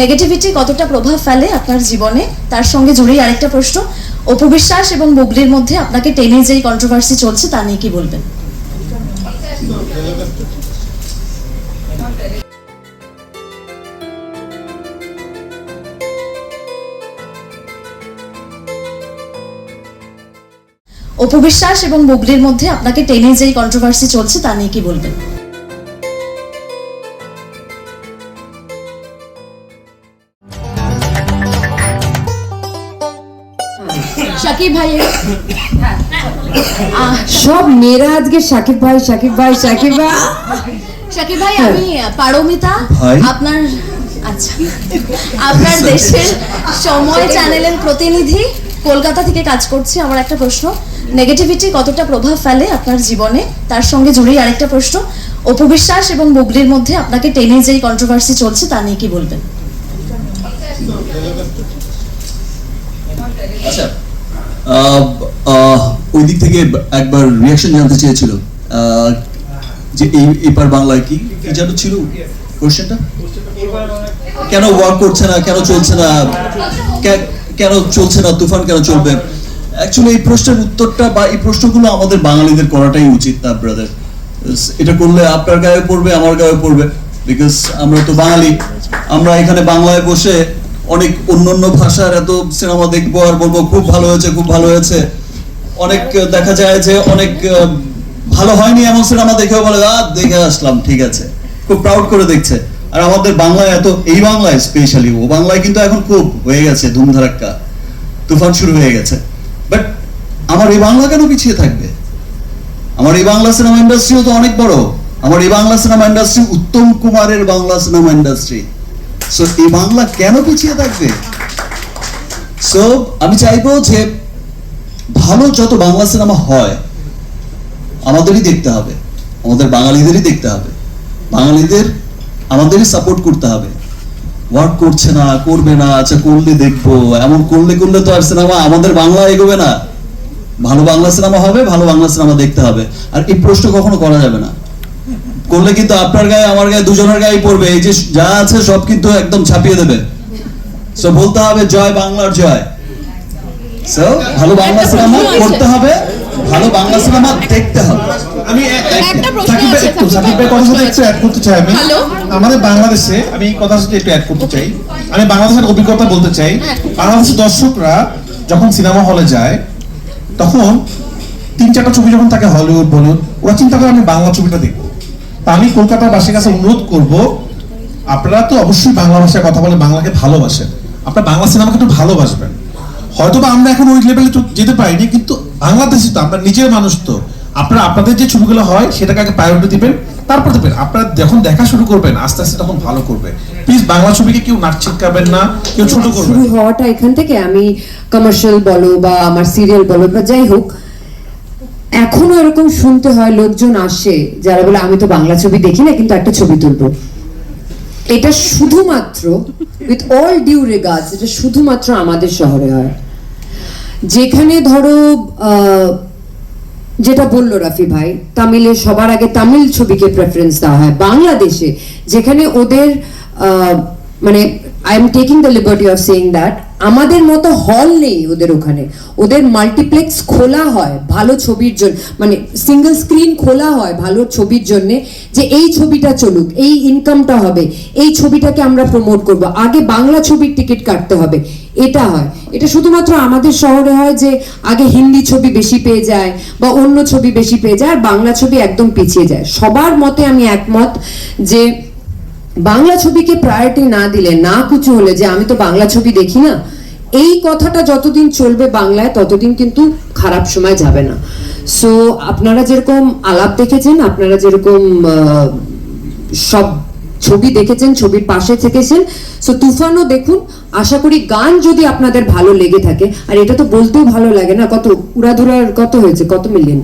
Negativity কতটা প্রভাব ফেলে আপনার জীবনে, তার সঙ্গে জুড়েই আরেকটা প্রশ্ন, অপবিশ্বাস এবং বুবলির মধ্যে আপনাকে টেনে যেই কন্ট্রোভার্সি চলছে তা নিয়ে কি বলবেন? অপবিশ্বাস এবং বুবলির মধ্যে আপনাকে টেনে যেই কন্ট্রোভার্সি চলছে তা নিয়ে কি বলবেন? শাকিব ভাই আহ, সব মেয়েরা আজকে সাকিব ভাই সাকিব ভাই সাকিব ভাই। শাকিব ভাই আমি পারমিতা। আপনার আচ্ছা। আপনার দেশের সময় চ্যানেলের প্রতিনিধি কলকাতা থেকে কাজ করছি আমার একটা প্রশ্ন। নেগেটিভিটি কতটা প্রভাব ফেলে আপনার জীবনে? তার সঙ্গে জুড়েই আরেকটা প্রশ্ন। অপবিশ্বাস এবং বুবলির মধ্যে আপনাকে টেনে যেই কন্ট্রোভার্সি চলছে তা নিয়ে কি বলবেন? আচ্ছা ওই দিক থেকে একবার রিয়াকশন জানতে চেয়েছিল। যে এই, এপার বাংলায় কি কি যেন ছিল কোশ্চেনটা কেন ওয়ার্ক করছে না, কেন চলছে না কেন চলছে না, তুফান কেন চলবে? অ্যাকচুয়ালি এই প্রশ্নের উত্তরটা বা এই প্রশ্নগুলো আমাদের বাঙালিদের করাটাই উচিত না ব্রাদার এটা করলে আপনার গায়ে পড়বে, আমার গায়ে পড়বে বিকজ আমরা তো বাঙালি। আমরা এখানে বাংলায় বসে অনেক অন্য অন্য ভাষার এত সিনেমা দেখব আর বলব, খুব ভালো হয়েছে, খুব ভালো হয়েছে। অনেক দেখা যায় যে অনেক ভালো হয়নি এমন সিনেমা দেখেও বলে দেখে আসলাম, ঠিক আছে। খুব প্রাউড করে দেখছে। আর আমাদের বাংলায় এত, এই বাংলায় স্পেশালি ও বাংলায় কিন্তু এখন খুব হয়ে গেছে, ধুমধারাক্কা। তুফান শুরু হয়ে গেছে। বাট আমার এই বাংলা কেন পিছিয়ে থাকবে? আমার এই বাংলা সিনেমা ইন্ডাস্ট্রিও তো অনেক বড়। আমার এই বাংলা সিনেমা ইন্ডাস্ট্রি উত্তম কুমারের বাংলা সিনেমা ইন্ডাস্ট্রি সো এই বাংলা কেন পিছিয়ে থাকবে? সো আমি চাইব যে ভালো যত বাংলা সিনেমা হয়, আমাদেরই দেখতে হবে। আমাদের বাঙালিদেরই দেখতে হবে। বাঙালিদের আমাদেরই সাপোর্ট করতে হবে। ওয়ার্ক করছে না, করবে না আচ্ছা করলে দেখব। এমন করলে করলে তো আর সিনেমা আমাদের বাংলা এগোবে না। ভালো বাংলা সিনেমা হবে, ভালো বাংলা সিনেমা দেখতে হবে। আর এই প্রশ্ন কখনো করা যাবে না। করলে কিন্তু আপনার গায়ে আমার গায়ে দুজনের গায়ে পড়বে। এই যে যা আছে সব কিন্তু একদম ছাপিয়ে দেবে। সো বলতে হবে জয় বাংলার জয়। সো ভালো বাংলা সিনেমা করতে হবে। ভালো বাংলা সিনেমা দেখতে হবে। আমি একটা প্রশ্ন আছে, একটু সাকিব সাকিব ভাই ভাই, কথার সাথে একটু অ্যাড করতে চাই আমি। আমাদের বাংলাদেশে আমি এই কথার সাথে একটু অ্যাড করতে চাই। আমি বাংলাদেশের অভিজ্ঞতা বলতে চাই। বাংলাদেশের দর্শকরা যখন সিনেমা হলে যায় তখন তিন চারটা ছবি যখন থাকে হলিউড বলিউড ওরা চিন্তা করে আমি বাংলা ছবিটা দেখব। আমি কলকাতার বাসীর কাছে অনুরোধ করব আপনারা তো অবশ্যই বাংলা ভাষায় কথা বলে বাংলাকে ভালোবাসেন। আপনারা বাংলা সিনেমাকে একটু ভালোবাসবেন। হয়তো বা আমরা এখন ওই লেভেলে তো যেতে পারিনি কিন্তু বাংলাদেশে তো আমরা নিজের মানুষ তো। আপনারা আপনাদের যে ছবিগুলো হয় সেটাকে আগে প্রায়োরিটি দিবেন তারপর দেবেন। আপনারা যখন দেখা শুরু করবেন আস্তে আস্তে তখন ভালো করবে। প্লিজ বাংলা ছবিকে কেউ নাচ ছিটকাবেন না কেউ ছোট করবেন শুরু হওয়াটা এখান থেকে আমি কমার্শিয়াল বলো বা আমার সিরিয়াল বলো বা যাই হোক এখনও এরকম শুনতে হয়, লোকজন আসে, যারা বলে, আমি তো বাংলা ছবি দেখি না, কিন্তু একটা ছবি তুলবো। এটা শুধুমাত্র উইথ অল ডিউ রিগার্ডস এটা শুধুমাত্র আমাদের শহরে হয়। যেখানে ধরো যেটা বলল রাফি ভাই, তামিলে সবার আগে তামিল ছবিকে প্রেফারেন্স দেওয়া হয়। বাংলাদেশে, যেখানে ওদের মানে I am taking the liberty of saying that আমাদের মতো হল নেই ওদের ওখানে। ওদের মাল্টিপ্লেক্স খোলা হয়, ভালো ছবির জন্য মানে সিঙ্গেল স্ক্রিন খোলা হয় ভালো ছবির জন্যে যে এই ছবিটা চলুক, এই ইনকামটা হবে, এই ছবিটাকে আমরা প্রমোট করব। আগে বাংলা ছবির টিকিট কাটতে হবে, এটা হয়। এটা শুধুমাত্র আমাদের শহরে হয় যে আগে হিন্দি ছবি বেশি পেয়ে যায় বা অন্য ছবি বেশি পেয়ে যায়, আর বাংলা ছবি একদম পিছিয়ে যায়। সবার মতে আমি একমত যে বাংলা ছবিকে প্রায়োরিটি না দিলে, না কুচু হলে যে আমি তো বাংলা ছবি দেখি না, এই কথাটা যতদিন চলবে বাংলায়, ততদিন কিন্তু খারাপ সময় যাবে না। সো আপনারা যেরকম আলাপ দেখেছেন, আপনারা যেরকম সব ছবি দেখেছেন, ছবির পাশে থেকেছেন সো তুফানও দেখুন, আশা করি গান যদি আপনাদের ভালো লেগে থাকে, আর এটা তো বলতেও ভালো লাগে না, কত উড়াধুরার কত হয়েছে, কত মিলিয়ন?